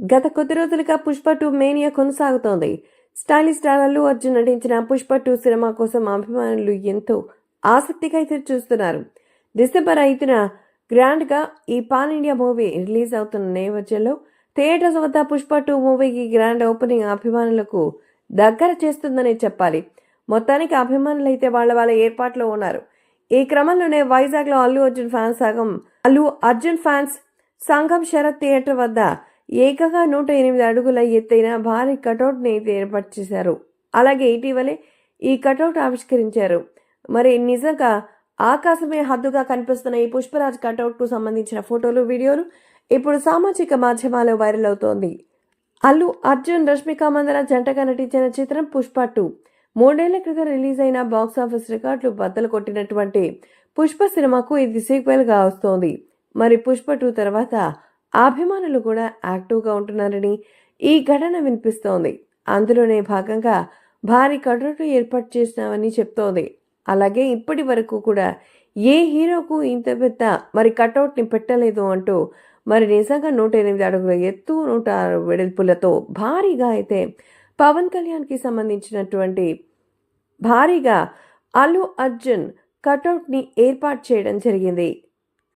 గత కొద్ది రోజులుగా పుష్ప టూ మేనియా కొనసాగుతోంది. స్టైలిష్ స్టార్ అల్లు అర్జున్ నటించిన పుష్ప టూ సినిమా కోసం అభిమానులు ఎంతో ఆసక్తిగా అయితే చూస్తున్నారు. డిసెంబర్ ఐదున గ్రాండ్గా ఈ పాన్ ఇండియా మూవీ రిలీజ్ అవుతున్న నేపథ్యంలో థియేటర్స్ వద్ద పుష్ప టూ మూవీకి గ్రాండ్ ఓపెనింగ్ అభిమానులకు దగ్గర చేస్తుందనే చెప్పాలి. మొత్తానికి అభిమానులు అయితే వాళ్ళ వాళ్ళ ఏర్పాట్లో ఉన్నారు. ఈ క్రమంలోనే వైజాగ్లో అల్లు అర్జున్ ఫ్యాన్స్ సగం అల్లు అర్జున్ ఫ్యాన్స్ సంఘం శరత్ థియేటర్ వద్ద ఏకగా నూట ఎనిమిది అడుగుల ఎత్తైన భారీ కటౌట్ని అయితే ఏర్పాటు చేశారు. అలాగే ఇటీవలే ఈ కటౌట్ ఆవిష్కరించారు. మరి నిజంగా ఆకాశమే హద్దుగా కనిపిస్తున్న ఈ పుష్పరాజ్ కటౌట్కు సంబంధించిన ఫోటోలు వీడియోలు ఇప్పుడు సామాజిక మాధ్యమాల్లో వైరల్ అవుతోంది. అల్లు అర్జున్ రష్మిక మందన జంటగా నటించిన చిత్రం పుష్ప టూ. మూడేళ్ళ క్రితం రిలీజ్ అయిన బాక్సాఫీస్ రికార్డులు బద్దలు కొట్టినటువంటి పుష్ప సినిమాకు ఇది సీక్వెల్గా వస్తోంది. మరి పుష్ప టూ తర్వాత అభిమానులు కూడా యాక్టివ్గా ఉంటున్నారని ఈ ఘటన వినిపిస్తోంది. అందులోనే భాగంగా భారీ కటౌట్ ఏర్పాటు చేసినామని చెప్తోంది. అలాగే ఇప్పటి వరకు కూడా ఏ హీరోకు ఇంత పెద్ద మరి కటౌట్ని పెట్టలేదు అంటూ మరి నిజంగా నూట ఎనిమిది అడుగుల ఎత్తు నూట ఆరు వెడల్పులతో భారీగా అయితే పవన్ కళ్యాణ్కి సంబంధించినటువంటి భారీగా అల్లు అర్జున్ కటౌట్ని ఏర్పాటు చేయడం జరిగింది.